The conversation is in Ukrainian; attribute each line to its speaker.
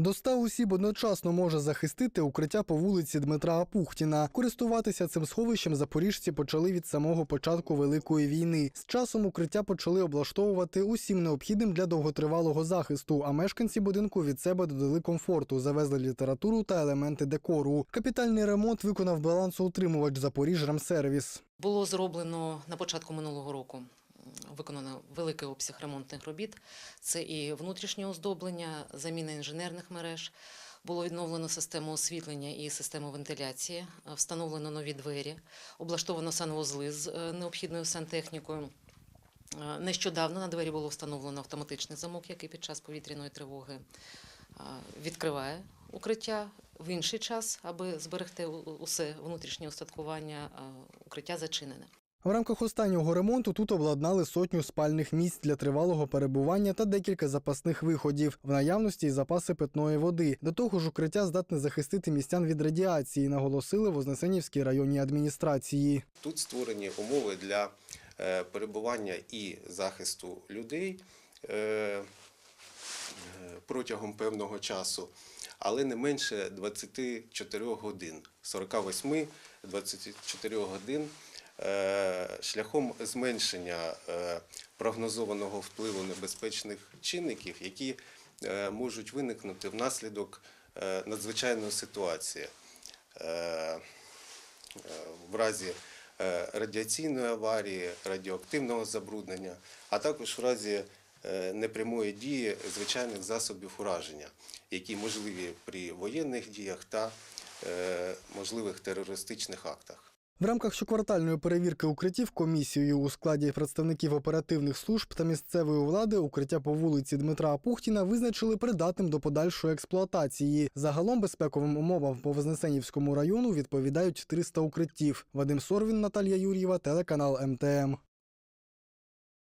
Speaker 1: До 100 осіб одночасно може захистити укриття по вулиці Дмитра Апухтіна. Користуватися цим сховищем запоріжці почали від самого початку Великої війни. З часом укриття почали облаштовувати усім необхідним для довготривалого захисту, а мешканці будинку від себе додали комфорту, завезли літературу та елементи декору. Капітальний ремонт виконав балансоутримувач Запоріжремсервіс.
Speaker 2: Було зроблено на початку минулого року. Виконано великий обсяг ремонтних робіт. Це і внутрішнє оздоблення, заміна інженерних мереж. Було відновлено систему освітлення і систему вентиляції, е, встановлено нові двері, облаштовано санвузли з е, необхідною сантехнікою. Е, Нещодавно на двері було встановлено автоматичний замок, який під час повітряної тривоги відкриває укриття. В інший час, аби зберегти усе внутрішнє устаткування, укриття зачинене.
Speaker 1: В рамках останнього ремонту тут обладнали сотню спальних місць для тривалого перебування та декілька запасних виходів. В наявності й запаси питної води. До того ж, укриття здатне захистити містян від радіації, наголосили в Вознесенівській районній адміністрації.
Speaker 3: Тут створені умови для е, перебування і захисту людей е, е, протягом певного часу, але не менше 24 годин, 48-24 годин. Е, Шляхом зменшення е, прогнозованого впливу небезпечних чинників, які е, можуть виникнути внаслідок надзвичайної ситуації. В разі радіаційної аварії, радіоактивного забруднення, а також в разі непрямої дії звичайних засобів ураження, які можливі при воєнних діях та можливих терористичних актах.
Speaker 1: В рамках щоквартальної перевірки укриттів комісією у складі представників оперативних служб та місцевої влади укриття по вулиці Дмитра Апухтіна визначили придатним до подальшої експлуатації. Загалом безпековим умовам по Вознесенівському району відповідають 300 укриттів. Вадим Сорвін, Наталія Юр'єва, телеканал МТМ.